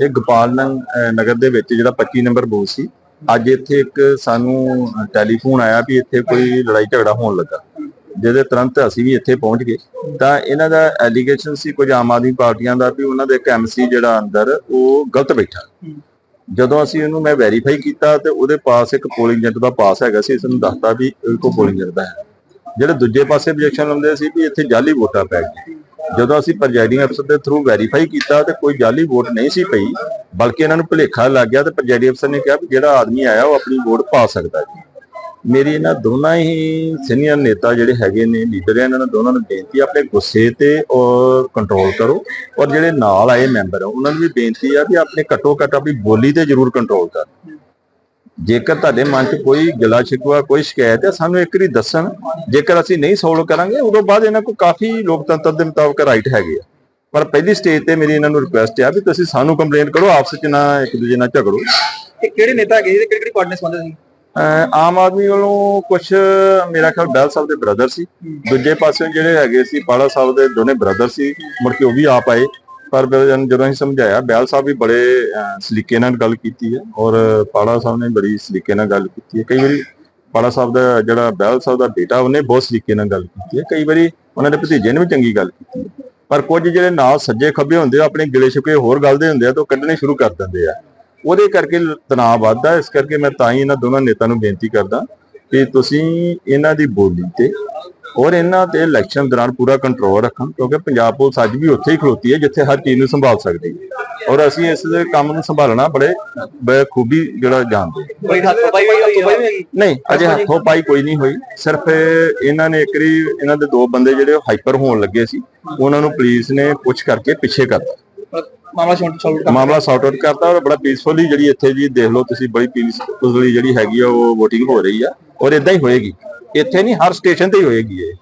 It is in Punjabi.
ਇਹ ਗੋਪਾਲ ਨੰ- ਨਗਰ ਦੇ ਵਿੱਚ ਜਿਹੜਾ 25 ਨੰਬਰ ਬੂਥ ਸੀ, ਅੱਜ ਇੱਥੇ ਇੱਕ ਸਾਨੂੰ ਟੈਲੀਫੋਨ ਆਇਆ ਵੀ ਇੱਥੇ ਕੋਈ ਲੜਾਈ ਝਗੜਾ ਹੋਣ ਲੱਗਾ। ਜਿਹਦੇ ਤੁਰੰਤ ਅਸੀਂ ਵੀ ਇੱਥੇ ਪਹੁੰਚ ਗਏ। ਤਾਂ ਇਹਨਾਂ ਦਾ ਐਲੀਗੇਸ਼ਨ ਸੀ ਕੁਝ ਆਮ ਆਦਮੀ ਪਾਰਟੀਆਂ ਦਾ ਵੀ ਉਹਨਾਂ ਦੇ ਇੱਕ ਐਮਸੀ ਜਿਹੜਾ ਅੰਦਰ ਉਹ ਗਲਤ ਬੈਠਾ। ਜਦੋਂ ਅਸੀਂ ਇਹਨੂੰ ਮੈਂ ਵੈਰੀਫਾਈ ਕੀਤਾ ਤੇ ਉਹਦੇ ਪਾਸ ਇੱਕ ਪੋਲਿੰਗ ਏਜੰਟ ਦਾ ਪਾਸ ਹੈਗਾ ਸੀ ਇਸ ਨੂੰ ਦੱਸਤਾ ਵੀ ਇਹ ਕੋ ਪੋਲਿੰਗ ਏਜੰਟ ਦਾ ਹੈ। ਜਿਹੜੇ ਦੂਜੇ ਪਾਸੇ ਆਬਜੈਕਸ਼ਨ ਲਾਉਂਦੇ ਸੀ ਵੀ ਇੱਥੇ ਜਾਲੀ ਵੋਟਾਂ ਪੈ ਗਈਆਂ। ਜਦੋਂ ਅਸੀਂ ਪ੍ਰੈਜ਼ਾਈਡਿੰਗ ਅਫਸਰ ਦੇ ਥਰੂ ਵੈਰੀਫਾਈ ਕੀਤਾ ਤੇ ਕੋਈ ਜਾਲੀ ਵੋਟ ਨਹੀਂ ਸੀ ਪਈ, ਬਲਕਿ ਇਹਨਾਂ ਨੂੰ ਭੁਲੇਖਾ ਲੱਗ ਗਿਆ ਤੇ ਪ੍ਰੈਜ਼ਾਈਡਿੰਗ ਅਫਸਰ ਨੇ ਕਿਹਾ ਵੀ ਜਿਹੜਾ ਆਦਮੀ ਆਇਆ ਉਹ ਆਪਣੀ ਵੋਟ ਪਾ ਸਕਦਾ ਜੀ ਮੇਰੀ ਇਹਨਾਂ ਦੋਨਾਂ ਹੀ ਸੀਨੀਅਰ ਨੇਤਾ ਜਿਹੜੇ ਹੈਗੇ ਨੇ ਲੀਡਰ ਇਹਨਾਂ ਨੂੰ ਦੋਨਾਂ ਨੂੰ ਬੇਨਤੀ ਆਪਣੇ ਗੁੱਸੇ ਤੇ ਔਰ ਕੰਟਰੋਲ ਕਰੋ ਔਰ ਜਿਹੜੇ ਨਾਲ ਆਏ ਮੈਂਬਰ ਆ, ਉਹਨਾਂ ਨੂੰ ਵੀ ਬੇਨਤੀ ਆ ਵੀ ਆਪਣੇ ਘੱਟੋ ਘੱਟ ਆਪਣੀ ਬੋਲੀ ਤੇ ਜ਼ਰੂਰ ਕੰਟਰੋਲ ਕਰਨ। ਜੇਕਰ ਤੁਹਾਡੇ ਮਨ 'ਚ ਕੋਈ ਗਿਲਾ ਸ਼ਿਕਵਾ ਕੋਈ ਸ਼ਿਕਾਇਤ ਹੈ ਸਾਨੂੰ ਇੱਕ ਵਾਰੀ ਦੱਸਣ। ਜੇਕਰ ਅਸੀਂ ਨਹੀਂ ਸੋਲਵ ਕਰਾਂਗੇ ਉਦੋਂ ਬਾਅਦ ਇਹਨਾਂ ਕੋਲ ਕਾਫੀ ਲੋਕਤੰਤਰ ਦੇ ਮੁਤਾਬਕ ਰਾਈਟ ਹੈਗੇ ਆ। ਪਰ ਪਹਿਲੀ ਸਟੇਜ ਤੇ ਮੇਰੀ ਇਹਨਾਂ ਨੂੰ ਰਿਕੁਐਸਟ ਹੈ ਵੀ ਤੁਸੀਂ ਸਾਨੂੰ ਕੰਪਲੇਂਟ ਕਰੋ ਆਪਸ ਵਿੱਚ ਨਾ ਇੱਕ ਦੂਜੇ ਨਾਲ ਝਗੜੋ। ਇਹ ਕਿਹੜੇ ਨੇਤਾ ਜੀ ਤੇ ਕਿਹੜੀ ਕਿਹੜੀ ਪਾਰਟੀ ਨਾਲ ਸੰਬੰਧਿਤ ਸੀ? ਆਮ ਆਦਮੀ ਵੱਲੋਂ ਕੁਝ ਮੇਰਾ ਖਿਆਲ ਬੈਲ ਸਾਹਿਬ ਦੇ ਬ੍ਰਦਰ ਸੀ। ਦੂਜੇ ਪਾਸੇ ਜਿਹੜੇ ਹੈਗੇ ਸੀ ਪਾਲਾ ਸਾਹਿਬ ਦੇ ਦੋਨੇ ਬ੍ਰਦਰ ਸੀ। ਮੁੜ ਕੇ ਉਹ ਵੀ ਆਪ ਆਏ। ਪਰ ਜਦੋਂ ਅਸੀਂ ਸਮਝਾਇਆ ਬੈਲ ਸਾਹਿਬ ਵੀ ਬੜੇ ਸਲੀਕੇ ਨਾਲ ਗੱਲ ਕੀਤੀ ਹੈ ਔਰ ਪਾਲਾ ਸਾਹਿਬ ਨੇ ਬੜੀ ਸਲੀਕੇ ਨਾਲ ਗੱਲ ਕੀਤੀ ਹੈ। ਕਈ ਵਾਰੀ ਪਾਲਾ ਸਾਹਿਬ ਦਾ ਜਿਹੜਾ ਬੈਲ ਸਾਹਿਬ ਦਾ ਬੇਟਾ, ਉਹਨੇ ਬਹੁਤ ਸਲੀਕੇ ਨਾਲ ਗੱਲ ਕੀਤੀ ਹੈ। ਕਈ ਵਾਰੀ ਉਹਨਾਂ ਦੇ ਭਤੀਜੇ ਨੇ ਵੀ ਚੰਗੀ ਗੱਲ ਕੀਤੀ ਹੈ। ਪਰ ਕੁਝ ਜਿਹੜੇ ਨਾਲ ਸੱਜੇ ਖੱਬੇ ਹੁੰਦੇ ਆ ਆਪਣੇ ਗਿਲੇ ਸ਼ਿਕਵੇ ਹੋਰ ਗੱਲ ਦੇ ਹੁੰਦੇ ਆ ਤਾਂ ਉਹ ਕੱਢਣੇ ਸ਼ੁਰੂ ਕਰ ਦਿੰਦੇ ਆ। ਉਹਦੇ ਕਰਕੇ ਤਣਾਅ ਵੱਧਦਾ ਇਸ ਕਰਕੇ ਮੈਂ ਤਾਂ ਹੀ ਇਹਨਾਂ ਦੋਨਾਂ ਨੇਤਾ ਨੂੰ ਬੇਨਤੀ ਕਰਦਾ ਕਿ ਤੁਸੀਂ ਇਹਨਾਂ ਦੀ ਬੋਲੀ ਤੇ ਔਰ ਇਹਨਾਂ ਤੇ ਇਲੈਕਸ਼ਨ ਦੌਰਾਨ ਪੂਰਾ ਕੰਟਰੋਲ ਰੱਖਣ ਕਿਉਂਕਿ ਪੰਜਾਬ ਪੁਲਿਸ ਅੱਜ ਵੀ ਉੱਥੇ ਹੀ ਖਲੋਤੀ ਹੈ ਜਿੱਥੇ ਹਰ ਚੀਜ਼ ਨੂੰ ਸੰਭਾਲ ਸਕਦੀ ਹੈ। ਔਰ ਅਸੀਂ ਇਸ ਦੇ ਕੰਮ ਨੂੰ ਸੰਭਾਲਣਾ ਬੜੇ ਬਖੂਬੀ ਜਿਹੜਾ ਜਾਣਦੇ। ਕੋਈ ਹੱਥ ਪਾਈ ਹੋਈ ਹੱਥ ਪਾਈ ਹੋਈ? ਨਹੀਂ ਅਜੇ ਹੱਥੋਂ ਪਾਈ ਕੋਈ ਨਹੀਂ ਹੋਈ। ਸਿਰਫ ਇਹਨਾਂ ਨੇ ਇੱਕ ਵਾਰੀ ਇਹਨਾਂ ਦੇ ਦੋ ਬੰਦੇ ਜਿਹੜੇ ਹਾਈਪਰ ਹੋਣ ਲੱਗੇ ਸੀ ਉਹਨਾਂ ਨੂੰ ਪੁਲਿਸ ਨੇ ਪੁੱਛ ਕਰਕੇ ਪਿੱਛੇ ਕਰਤਾ। ਮਾਮਲਾ ਸੌਲਵ ਮਾਮਲਾ ਸੌਟ ਆਊਟ ਕਰਤਾ ਔਰ ਬੜਾ ਪੀਸਫੁਲੀ ਜਿਹੜੀ ਇੱਥੇ ਜੀ ਦੇਖ ਲਓ ਤੁਸੀਂ ਬੜੀ ਪੀਸਫੁਲੀ ਜਿਹੜੀ ਹੈਗੀ ਆ ਉਹ VOTING ਹੋ ਰਹੀ ਆ ਔਰ ਇਦਾਂ ਹੀ ਹੋਏਗੀ। ਇੱਥੇ ਨਹੀਂ ਹਰ ਸਟੇਸ਼ਨ ਤੇ ਹੀ ਹੋਏਗੀ ਇਹ।